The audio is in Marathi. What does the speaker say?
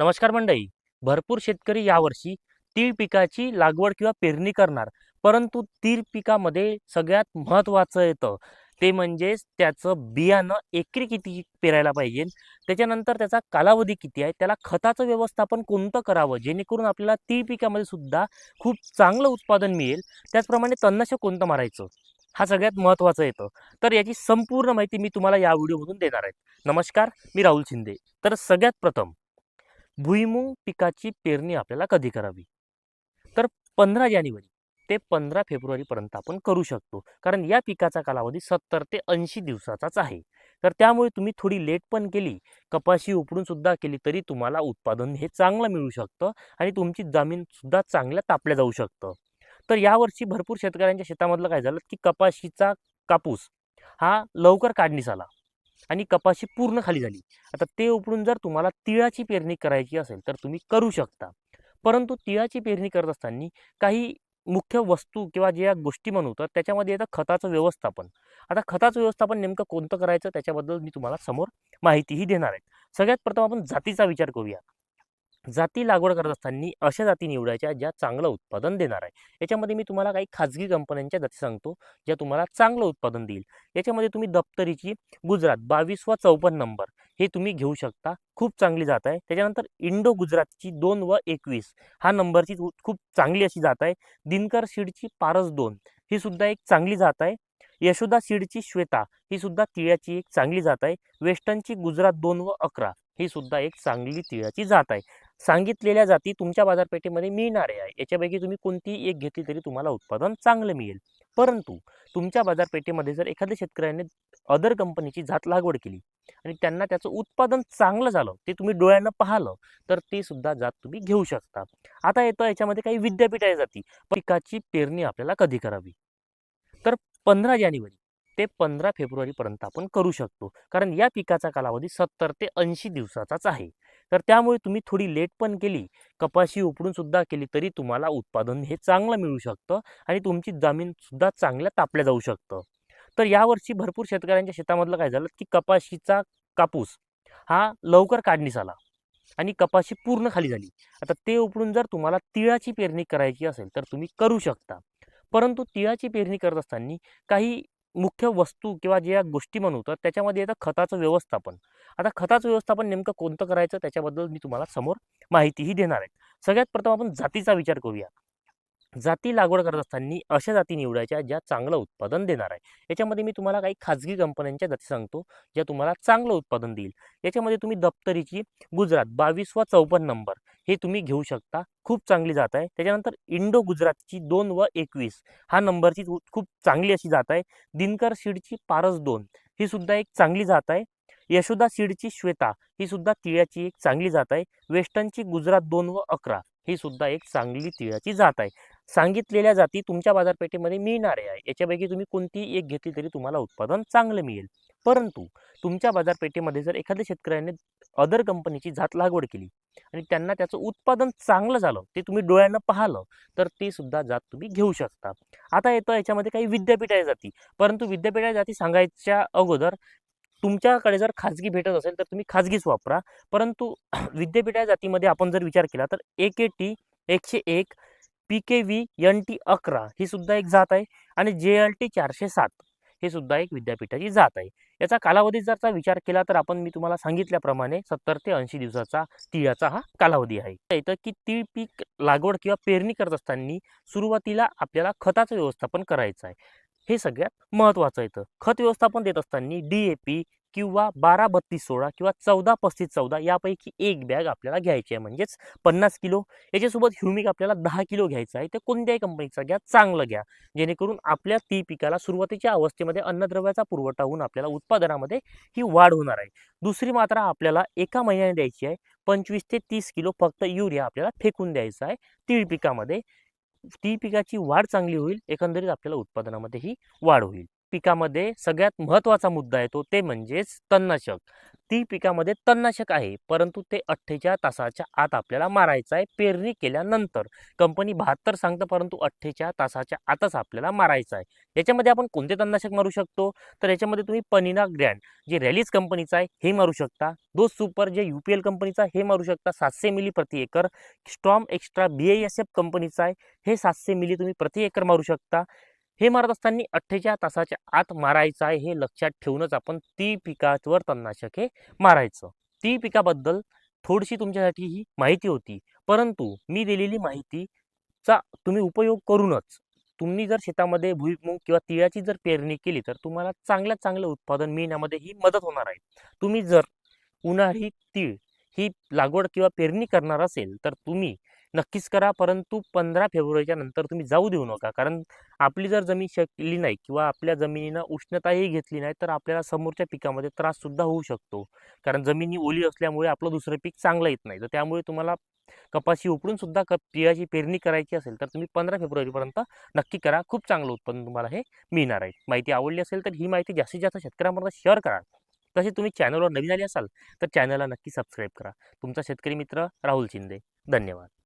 नमस्कार मंडळी. भरपूर शेतकरी यावर्षी तीळ पिकाची लागवड किंवा पेरणी करणार परंतु तीळ पिकामध्ये सगळ्यात महत्त्वाचं येतं ते म्हणजेच त्याचं बियाणं एकरी किती पेरायला पाहिजे त्याच्यानंतर त्याचा कालावधी किती आहे त्याला खताचं व्यवस्थापन कोणतं करावं जेणेकरून आपल्याला तीळ पिकामध्ये सुद्धा खूप चांगलं उत्पादन मिळेल त्याचप्रमाणे तणनाशक कोणतं मारायचं हा सगळ्यात महत्त्वाचं येतं. तर याची संपूर्ण माहिती मी तुम्हाला या व्हिडिओमधून देणार आहे. नमस्कार मी राहुल शिंदे. तर सगळ्यात प्रथम भुईमुंग पिकाची पेरणी आपल्याला कधी करावी? तर पंधरा जानेवारी ते पंधरा फेब्रुवारीपर्यंत आपण करू शकतो. कारण या पिकाचा कालावधी सत्तर ते ऐंशी दिवसाचाच आहे. तर त्यामुळे तुम्ही थोडी लेट पण केली कपाशी उपडून सुद्धा केली तरी तुम्हाला उत्पादन हे चांगलं मिळू शकतं आणि तुमची जमीनसुद्धा चांगल्या तापल्या जाऊ शकतं. तर यावर्षी भरपूर शेतकऱ्यांच्या शेतामधलं काय झालं की कपाशीचा कापूस हा लवकर काढणीस आला. आणि कपाशी पूर्ण खाली झाली. आता ते उपडून जर तुम्हाला तिळाची पेरणी करायची असेल तर तुम्ही करू शकता. परंतु तिळाची पेरणी करत असताना काही मुख्य वस्तू किंवा ज्या गोष्टी म्हणतो त्याच्यामध्ये येतं खताचं व्यवस्थापन. आता खताचं व्यवस्थापन नेमकं कोणतं करायचं त्याच्याबद्दल मी तुम्हाला समोर माहितीही देणार आहे. सगळ्यात प्रथम आपण जातीचा विचार करूया. जाती लागवड करत असताना अशा जाती निवडायच्या ज्या चांगलं उत्पादन देणार आहे. याच्यामध्ये मी तुम्हाला काही खाजगी कंपन्यांच्या जाती सांगतो ज्या तुम्हाला चांगलं उत्पादन देईल. याच्यामध्ये तुम्ही दप्तरीची गुजरात बावीस व चौपन्न नंबर हे तुम्ही घेऊ शकता. खूप चांगली जात आहे. त्याच्यानंतर इंडो गुजरातची दोन व एकवीस हा नंबरची खूप चांगली अशी जात आहे. दिनकर सीडची पारस दोन ही सुद्धा एक चांगली जात आहे. यशोदा सीडची श्वेता ही सुद्धा तिळाची एक चांगली जात आहे. वेस्टर्नची गुजरात दोन व अकरा ही सुद्धा एक चांगली तिळाची जात आहे. सांगितलेल्या जाती तुमच्या बाजारपेठेमध्ये मिळणारे आहे. याच्यापैकी तुम्ही कोणतीही एक घेतली तरी तुम्हाला उत्पादन चांगलं मिळेल. परंतु तुमच्या बाजारपेठेमध्ये जर एखाद्या शेतकऱ्याने अदर कंपनीची जात लागवड केली आणि त्यांना त्याचं उत्पादन चांगलं झालं ते तुम्ही डोळ्यानं पाहिलं तर ते सुद्धा जात तुम्ही घेऊ शकता. आता येतं याच्यामध्ये काही विद्यापीठ आहे जाती. पिकाची पेरणी आपल्याला कधी करावी? तर पंधरा जानेवारी ते पंधरा फेब्रुवारीपर्यंत आपण करू शकतो. कारण या पिकाचा कालावधी सत्तर ते ऐंशी दिवसाचाच आहे. तर त्यामुळे तुम्ही थोडी लेट पण केली कपाशी उपडून सुद्धा केली तरी तुम्हाला उत्पादन हे चांगलं मिळू शकतं आणि तुमची जमीनसुद्धा चांगल्या तापल्या जाऊ शकतं. तर यावर्षी भरपूर शेतकऱ्यांच्या शेतामधलं काय झालं की कपाशीचा कापूस हा लवकर काढणीस आला आणि कपाशी पूर्ण खाली झाली. आता ते उपडून जर तुम्हाला तिळाची पेरणी करायची असेल तर तुम्ही करू शकता. परंतु तिळाची पेरणी करत असताना काही मुख्य वस्तू किंवा ज्या गोष्टी म्हणतो त्याच्यामध्ये येतं खताचं व्यवस्थापन. आता खताचं व्यवस्थापन नेमकं कोणतं करायचं? त्याच्याबद्दल मी तुम्हाला समोर माहितीही देणार आहे. सगळ्यात प्रथम आपण जातीचा विचार करूया. जाती लागवड करत असताना अशा जाती निवडायच्या ज्या चांगलं उत्पादन देणार आहे याच्यामध्ये मी तुम्हाला काही खाजगी कंपन्यांच्या जाती सांगतो ज्या तुम्हाला चांगलं उत्पादन देईल. याच्यामध्ये तुम्ही दप्तरीची गुजरात बावीस व चौपन्न नंबर हे तुम्ही घेऊ शकता. खूप चांगली जात आहे. त्याच्यानंतर इंडो गुजरातची दोन व एकवीस हा नंबरची खूप चांगली अशी जात आहे. दिनकर सीडची पारस दोन ही सुद्धा एक चांगली जात आहे. यशोदा सीडची श्वेता ही सुद्धा तिळाची एक चांगली जात आहे. वेस्टर्नची गुजरात दोन व अकरा ही सुद्धा एक चांगली तिळाची जात आहे. सांगितलेल्या जाती तुमच्या बाजारपेठेमध्ये मिळणारे आहे. याच्यापैकी तुम्ही कोणतीही एक घेतली तरी तुम्हाला उत्पादन चांगलं मिळेल. परंतु तुमच्या बाजारपेठेमध्ये जर एखाद्या शेतकऱ्याने अदर कंपनीची जात लागवड केली आणि त्यांना त्याचं उत्पादन चांगलं झालं ते तुम्ही डोळ्यानं पाहिलं तर ते सुद्धा जात तुम्ही घेऊ शकता. आता येतं याच्यामध्ये काही विद्यापीठाच्या जाती. परंतु विद्यापीठाच्या जाती सांगायच्या अगोदर तुमच्याकडे जर खाजगी भेटत असेल तर तुम्ही खाजगीच वापरा. परंतु विद्यापीठाच्या जातीमध्ये आपण जर विचार केला तर ए के टी एकशे एक P K V N T अकरा ही सुद्धा एक जात आहे आणि जे एल टी चारशे सात हे सुद्धा एक विद्यापीठाची जात आहे. याचा कालावधी जरचा विचार केला तर आपण मी तुम्हाला सांगितल्याप्रमाणे सत्तर ते ऐंशी दिवसाचा तिळाचा हा कालावधी आहे. येतं की तीळ पीक लागवड किंवा पेरणी करत असताना सुरुवातीला आपल्याला खताचं व्यवस्थापन करायचं आहे. हे सगळ्यात महत्त्वाचं येतं खत व्यवस्थापन देत असताना डी ए पी किंवा बारा बत्तीस सोळा किंवा चौदा पस्तीस चौदा यापैकी एक बॅग आपल्याला घ्यायची आहे. म्हणजेच पन्नास किलो. याच्यासोबत ह्युमिक आपल्याला दहा किलो घ्यायचं आहे. ते कोणत्याही कंपनीचा घ्या चांगलं घ्या. जेणेकरून आपल्या ती पिकाला सुरुवातीच्या अवस्थेमध्ये अन्नद्रव्याचा पुरवठा होऊन आपल्याला उत्पादनामध्ये ही वाढ होणार आहे. दुसरी मात्रा आपल्याला एका महिन्याने द्यायची आहे. पंचवीस ते तीस किलो फक्त युरिया आपल्याला फेकून द्यायचा आहे तीळ पिकामध्ये. ती पिकाची वाढ चांगली होईल. एकंदरीत आपल्याला उत्पादनामध्ये ही वाढ होईल. पिकामध्ये सगळ्यात महत्त्वाचा मुद्दा येतो ते म्हणजेच तणनाशक. ती पिकामध्ये तणनाशक आहे परंतु ते अठ्ठेचाळ तासाच्या आत आपल्याला मारायचं आहे पेरणी केल्यानंतर. कंपनी बहात्तर सांगतं परंतु अठ्ठेचाळ तासाच्या आतच आपल्याला मारायचं आहे. याच्यामध्ये आपण कोणते तणनाशक मारू शकतो? तर याच्यामध्ये तुम्ही पनिना ग्रँड जे रॅलीज कंपनीचं आहे हे मारू शकता. दोस सुपर जे यू पी एल कंपनीचं आहे हे मारू शकता. सातशे मिली प्रति acre. Storm extra B S F कंपनीचं आहे हे सातशे मिली तुम्ही प्रति एकर मारू शकता. हे मारत असताना अठ्ठेचाळ तासाच्या आत मारायचं आहे हे लक्षात ठेवूनच आपण ती पिकावर तणनाशक हे मारायचं. ती पिकाबद्दल थोडीशी तुमच्यासाठी ही माहिती होती. परंतु मी दिलेली माहितीचा तुम्ही उपयोग करूनच तुम्ही जर शेतामध्ये भुईमुग किंवा तिळाची जर पेरणी केली तर तुम्हाला चांगल्यात चांगलं उत्पादन मिळण्यामध्ये ही मदत होणार आहे. तुम्ही जर उन्हाळी तीळ ही लागवड किंवा पेरणी करणार असेल तर तुम्ही नक्कीच करा. परंतु पंधरा फेब्रुवारीच्या नंतर तुम्ही जाऊ देऊ नका. कारण आपली जर जमीन शकली नाही किंवा आपल्या जमिनीनं उष्णताही घेतली नाही तर आपल्याला समोरच्या पिकामध्ये त्राससुद्धा होऊ शकतो. कारण जमिनी ओली असल्यामुळे आपलं दुसरं पीक चांगलं येत नाही. तर त्यामुळे तुम्हाला कपाशी उपडून सुद्धा कप पेरणी करायची असेल तर तुम्ही पंधरा फेब्रुवारीपर्यंत नक्की करा. खूप चांगलं उत्पन्न तुम्हाला हे मिळणार आहे. माहिती आवडली असेल तर ही माहिती जास्तीत जास्त शेतकऱ्यांपर्यंत शेअर करा. तसे तुम्ही चॅनलवर नवीन आले असाल तर चॅनलला नक्की सबस्क्राईब करा. तुमचा शेतकरी मित्र राहुल शिंदे. धन्यवाद.